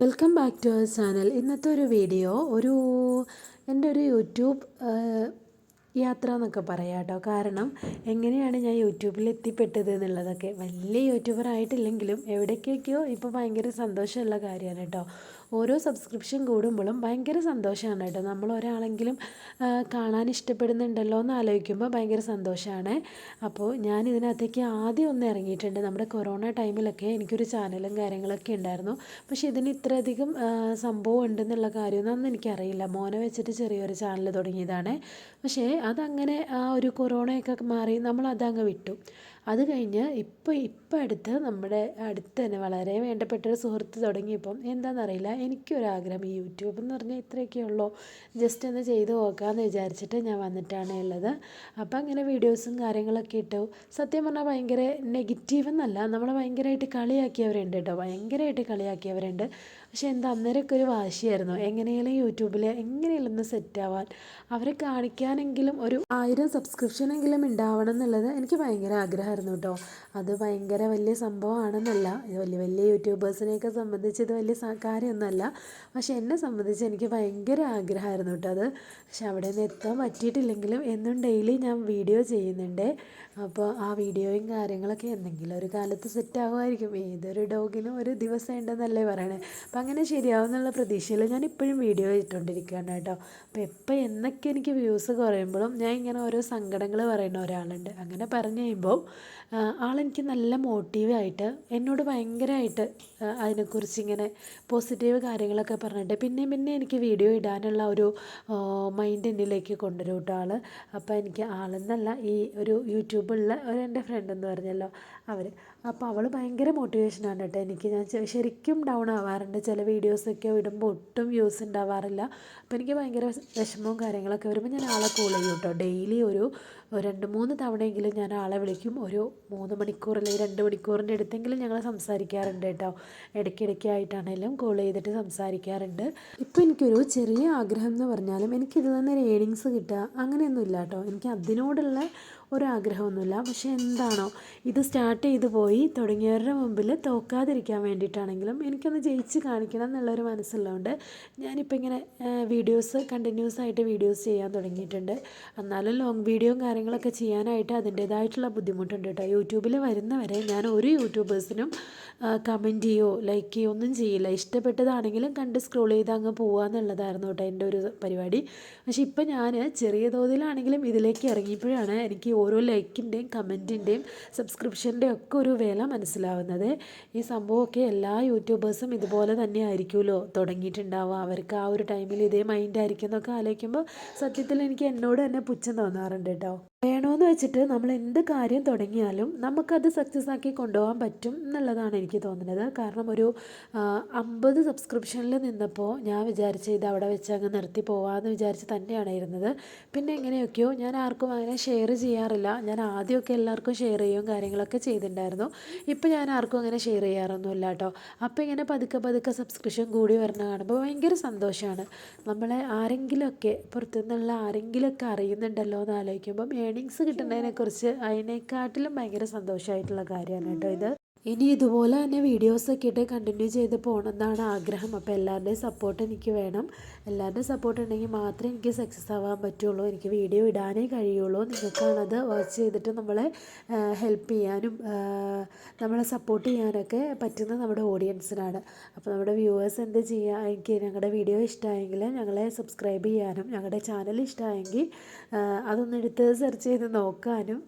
Welcome back to our channel ഇന്നത്തെ ഒരു video ഒരു എന്റെ ഒരു യൂട്യൂബ് യാത്ര എന്നൊക്കെ പറയാം കേട്ടോ. കാരണം എങ്ങനെയാണ് ഞാൻ യൂട്യൂബിൽ എത്തിപ്പെട്ടത് എന്നുള്ളതൊക്കെ. വലിയ യൂട്യൂബർ ആയിട്ടില്ലെങ്കിലും എവിടേക്കൊക്കെയോ ഇപ്പോൾ ഭയങ്കര സന്തോഷമുള്ള കാര്യമാണ് കേട്ടോ. ഓരോ സബ്സ്ക്രിപ്ഷൻ കൂടുമ്പോഴും ഭയങ്കര സന്തോഷമാണ് കേട്ടോ. നമ്മൾ ഒരാളെങ്കിലും കാണാൻ ഇഷ്ടപ്പെടുന്നുണ്ടല്ലോ എന്ന് ആലോചിക്കുമ്പോൾ ഭയങ്കര സന്തോഷമാണ് അപ്പോൾ ഞാൻ ഇതിനകത്തേക്ക് ആദ്യം ഒന്ന് ഇറങ്ങിയിട്ടുണ്ട്. നമ്മുടെ കൊറോണ ടൈമിലൊക്കെ എനിക്കൊരു ചാനലും കാര്യങ്ങളൊക്കെ ഉണ്ടായിരുന്നു. പക്ഷേ ഇതിന് ഇത്രയധികം സംഭവം ഉണ്ടെന്നുള്ള കാര്യമൊന്നും എനിക്കറിയില്ല. മോനെ വെച്ചിട്ട് ചെറിയൊരു ചാനൽ തുടങ്ങിയതാണ്. പക്ഷേ അതങ്ങനെ ആ ഒരു കൊറോണയൊക്കെ മാറി നമ്മൾ അതങ്ങ് വിട്ടു. അത് കഴിഞ്ഞ് ഇപ്പോൾ ഇപ്പം അടുത്ത് നമ്മുടെ അടുത്ത് തന്നെ വളരെ വേണ്ടപ്പെട്ട ഒരു സുഹൃത്ത് തുടങ്ങിയപ്പം എന്താണെന്നറിയില്ല എനിക്കൊരാഗ്രഹം ഈ യൂട്യൂബ് എന്ന് പറഞ്ഞാൽ ഇത്രയൊക്കെ ഉള്ളൂ. ജസ്റ്റ് ഒന്ന് ചെയ്ത് നോക്കാമെന്ന് വിചാരിച്ചിട്ട് ഞാൻ വന്നിട്ടാണ് ഉള്ളത്. അപ്പം അങ്ങനെ വീഡിയോസും കാര്യങ്ങളൊക്കെ ഇട്ടു. സത്യം പറഞ്ഞാൽ ഭയങ്കര നെഗറ്റീവ് എന്നല്ല നമ്മളെ ഭയങ്കരമായിട്ട് കളിയാക്കിയവരുണ്ട് കേട്ടോ ഭയങ്കരമായിട്ട് കളിയാക്കിയവരുണ്ട്. പക്ഷേ എന്താ അന്നേരമൊക്കെ ഒരു വാശിയായിരുന്നു. എങ്ങനെയെങ്കിലും യൂട്യൂബിൽ എങ്ങനെയെങ്കിലും ഒന്ന് സെറ്റ് ആവാൻ. അവരെ കാണിക്കാനെങ്കിലും ഒരു ആയിരം സബ്സ്ക്രിപ്ഷനെങ്കിലും ഉണ്ടാവണം എന്നുള്ളത് എനിക്ക് ഭയങ്കര ആഗ്രഹമായിരുന്നു കേട്ടോ അത് ഭയങ്കര വലിയ സംഭവമാണെന്നല്ല. ഇത് വലിയ വലിയ യൂട്യൂബേഴ്സിനെയൊക്കെ സംബന്ധിച്ച് ഇത് വലിയ കാര്യമൊന്നുമല്ല. പക്ഷെ എന്നെ സംബന്ധിച്ച് എനിക്ക് ഭയങ്കര ആഗ്രഹമായിരുന്നു കേട്ടോ അത് പക്ഷെ അവിടെ നിന്ന് എത്താൻ പറ്റിയിട്ടില്ലെങ്കിലും എന്നും ഡെയിലി ഞാൻ വീഡിയോ ചെയ്യുന്നുണ്ട്. അപ്പോൾ ആ വീഡിയോയും കാര്യങ്ങളൊക്കെ എന്തെങ്കിലും ഒരു കാലത്ത് സെറ്റ് ആകുമായിരിക്കും ഏതൊരു ഡോഗിനും ഒരു ദിവസം ഉണ്ടെന്നല്ലേ പറയണേ. അപ്പം അങ്ങനെ ശരിയാവുമെന്നുള്ള പ്രതീക്ഷയിൽ ഞാൻ ഇപ്പോഴും വീഡിയോ ഇട്ടുകൊണ്ടിരിക്കുകയാണ് കേട്ടോ അപ്പോൾ എപ്പോൾ എന്നൊക്കെ എനിക്ക് വ്യൂസ് കുറയുമ്പോഴും ഞാൻ ഇങ്ങനെ ഓരോ സങ്കടങ്ങൾ പറയുന്ന ഒരാളുണ്ട്. അങ്ങനെ പറഞ്ഞു കഴിയുമ്പോൾ ആളെനിക്ക് നല്ല മോട്ടീവായിട്ട് എന്നോട് ഭയങ്കരമായിട്ട് അതിനെക്കുറിച്ച് ഇങ്ങനെ പോസിറ്റീവ് കാര്യങ്ങളൊക്കെ പറഞ്ഞിട്ട്. പിന്നെ പിന്നെ എനിക്ക് വീഡിയോ ഇടാനുള്ള ഒരു മൈൻഡ് എന്നിലേക്ക് കൊണ്ടുവരും കേട്ടോ ആൾ അപ്പോൾ എനിക്ക് ആളെന്നല്ല ഈ ഒരു യൂട്യൂബുള്ള ഒരു എന്റെ ഫ്രണ്ട് എന്ന് പറഞ്ഞല്ലോ അവർ അപ്പോൾ അവൾ ഭയങ്കര മോട്ടിവേഷനാണ് കേട്ടോ. എനിക്ക് ഞാൻ ശരിക്കും ഡൗൺ ആവാറുണ്ട്. ചില വീഡിയോസൊക്കെ ഇടുമ്പോൾ ഒട്ടും വ്യൂസ് ഉണ്ടാവാറില്ല അപ്പോൾ എനിക്ക് ഭയങ്കര വിഷമവും കാര്യങ്ങളൊക്കെ വരുമ്പോൾ ഞാൻ ആളെ കോൾ ചെയ്യും കേട്ടോ. ഡെയിലി ഒരു രണ്ട് മൂന്ന് തവണയെങ്കിലും ഞാൻ ആളെ വിളിക്കും. ഒരു മൂന്ന് മണിക്കൂർ അല്ലെങ്കിൽ രണ്ട് മണിക്കൂറിന്റെ അടുത്തെങ്കിലും ഞങ്ങൾ സംസാരിക്കാറുണ്ട് കേട്ടോ. ഇടയ്ക്കിടയ്ക്കായിട്ടാണെങ്കിലും കോൾ ചെയ്തിട്ട് സംസാരിക്കാറുണ്ട്. ഇപ്പോൾ എനിക്കൊരു ചെറിയ ആഗ്രഹം എന്ന് പറഞ്ഞാലും എനിക്കിത് തന്നെ ഏണിങ്സ് കിട്ടുക അങ്ങനെയൊന്നും ഇല്ല കേട്ടോ. എനിക്ക് അതിനോടുള്ള ഒരാഗ്രഹമൊന്നുമില്ല. പക്ഷേ എന്താണോ ഇത് സ്റ്റാർട്ട് ചെയ്തു പോയി തുടങ്ങിയവരുടെ മുമ്പിൽ തോക്കാതിരിക്കാൻ വേണ്ടിയിട്ടാണെങ്കിലും എനിക്കൊന്ന് ജയിച്ച് കാണിക്കണം എന്നുള്ളൊരു മനസ്സുള്ളതുകൊണ്ട് ഞാനിപ്പോൾ ഇങ്ങനെ വീഡിയോസ് കണ്ടിന്യൂസ് ആയിട്ട് വീഡിയോസ് ചെയ്യാൻ തുടങ്ങിയിട്ടുണ്ട്. എന്നാലും ലോങ് വീഡിയോയും കാര്യങ്ങളൊക്കെ ചെയ്യാനായിട്ട് അതിന്റേതായിട്ടുള്ള ബുദ്ധിമുട്ടുണ്ട് കേട്ടോ. യൂട്യൂബിൽ വരുന്നവരെ ഞാൻ ഒരു യൂട്യൂബേഴ്സിനും കമന്റ് ചെയ്യോ ലൈക്ക് ചെയ്യോ ഒന്നും ചെയ്യില്ല. ഇഷ്ടപ്പെട്ടതാണെങ്കിലും കണ്ട് സ്ക്രോൾ ചെയ്ത് അങ്ങ് പോകുക എന്നുള്ളതായിരുന്നു കേട്ടോ എന്റെ ഒരു പരിപാടി. പക്ഷേ ഇപ്പം ഞാൻ ചെറിയ തോതിലാണെങ്കിലും ഇതിലേക്ക് ഇറങ്ങിയപ്പോഴാണ് എനിക്ക് ഓരോ ലൈക്കിന്റെയും കമന്റിന്റെയും സബ്സ്ക്രിപ്ഷന്റെ ഒക്കെ ഒരു വില മനസ്സിലാവുന്നത്. ഈ സംഭവമൊക്കെ എല്ലാ യൂട്യൂബേഴ്സും ഇതുപോലെ തന്നെ ആയിരിക്കുമല്ലോ തുടങ്ങിയിട്ടുണ്ടാവുക. അവർക്ക് ആ ഒരു ടൈമിൽ ഇതേ മൈൻഡ് ആയിരിക്കും എന്നൊക്കെ ആലോചിക്കുമ്പോൾ സത്യത്തിൽ എനിക്ക് എന്നോട് തന്നെ പുച്ഛം തോന്നാറുണ്ട് കേട്ടോ. വേണമെന്ന് വെച്ചിട്ട് നമ്മൾ എന്ത് കാര്യം തുടങ്ങിയാലും നമുക്കത് സക്സസ് ആക്കി കൊണ്ടുപോകാൻ പറ്റും എന്നുള്ളതാണ് എനിക്ക് തോന്നുന്നത്. കാരണം ഒരു അമ്പത് സബ്സ്ക്രിപ്ഷനിൽ നിന്നപ്പോൾ ഞാൻ വിചാരിച്ച ഇത് അവിടെ വെച്ച് അങ്ങ് നിർത്തി പോവാമെന്ന് വിചാരിച്ച് തന്നെയാണ് ഇരുന്നത്. പിന്നെ എങ്ങനെയൊക്കെയോ ഞാൻ ആർക്കും അങ്ങനെ ഷെയർ ചെയ്യാറില്ല. ഞാൻ ആദ്യമൊക്കെ എല്ലാവർക്കും ഷെയർ ചെയ്യുകയും കാര്യങ്ങളൊക്കെ ചെയ്തിട്ടുണ്ടായിരുന്നു. ഇപ്പോൾ ഞാൻ ആർക്കും അങ്ങനെ ഷെയർ ചെയ്യാറൊന്നുമില്ല കേട്ടോ. അപ്പോൾ ഇങ്ങനെ പതുക്കെ പതുക്കെ സബ്സ്ക്രിപ്ഷൻ കൂടി വരുന്ന കാണുമ്പോൾ ഭയങ്കര സന്തോഷമാണ്. നമ്മളെ ആരെങ്കിലുമൊക്കെ പുറത്തുനിന്നുള്ള ആരെങ്കിലുമൊക്കെ അറിയുന്നുണ്ടല്ലോ എന്ന് ആലോചിക്കുമ്പം ഏണിങ്സ് കിട്ടുന്നതിനെക്കുറിച്ച് അതിനെക്കാട്ടിലും ഭയങ്കര സന്തോഷമായിട്ടുള്ള കാര്യമാണ് കേട്ടോ ഇത്. ഇനി ഇതുപോലെ തന്നെ വീഡിയോസൊക്കെ ഇട്ട് കണ്ടിന്യൂ ചെയ്ത് പോകണമെന്നാണ് ആഗ്രഹം. അപ്പോൾ എല്ലാവരുടെയും സപ്പോർട്ട് എനിക്ക് വേണം. എല്ലാവരുടെയും സപ്പോർട്ട് ഉണ്ടെങ്കിൽ മാത്രമേ എനിക്ക് സക്സസ് ആവാൻ പറ്റുള്ളൂ. എനിക്ക് വീഡിയോ ഇടാനേ കഴിയുള്ളൂ. നിങ്ങൾക്കാണത് വാച്ച് ചെയ്തിട്ട് നമ്മളെ ഹെൽപ്പ് ചെയ്യാനും നമ്മളെ സപ്പോർട്ട് ചെയ്യാനൊക്കെ പറ്റുന്ന നമ്മുടെ ഓഡിയൻസിനാണ് അപ്പോൾ നമ്മുടെ വ്യൂവേഴ്സ് എന്ത് ചെയ്യുക എനിക്ക് ഞങ്ങളുടെ വീഡിയോ ഇഷ്ടമായെങ്കിൽ ഞങ്ങളെ സബ്സ്ക്രൈബ് ചെയ്യാനും ഞങ്ങളുടെ ചാനൽ ഇഷ്ടമായെങ്കിൽ അതൊന്ന് എടുത്ത് സെർച്ച് ചെയ്ത് നോക്കാനും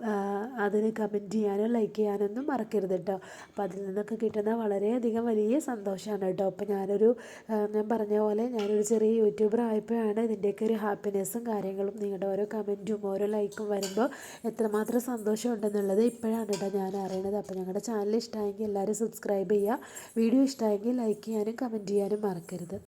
അതിന് കമന്റ് ചെയ്യാനും ലൈക്ക് ചെയ്യാനൊന്നും മറക്കരുത് കേട്ടോ അപ്പോൾ അതിൽ നിന്നൊക്കെ കിട്ടുന്ന വളരെയധികം വലിയ സന്തോഷമാണ് കേട്ടോ. അപ്പോൾ ഞാനൊരു ഞാൻ പറഞ്ഞ പോലെ ഞാനൊരു ചെറിയ യൂട്യൂബർ ആയപ്പോഴാണ് ഇതിന്റെയൊക്കെ ഒരു ഹാപ്പിനെസ്സും കാര്യങ്ങളും നിങ്ങളുടെ ഓരോ കമന്റും ഓരോ ലൈക്കും വരുമ്പോൾ എത്രമാത്രം സന്തോഷം ഉണ്ടെന്നുള്ളത് ഇപ്പോഴാണ് കേട്ടോ ഞാൻ അറിയണത്. അപ്പോൾ ഞങ്ങളുടെ ചാനൽ ഇഷ്ടമായെങ്കിൽ എല്ലാവരും സബ്സ്ക്രൈബ് ചെയ്യുക. വീഡിയോ ഇഷ്ടമായെങ്കിൽ ലൈക്ക് ചെയ്യാനും കമന്റ് ചെയ്യാനും മറക്കരുത്.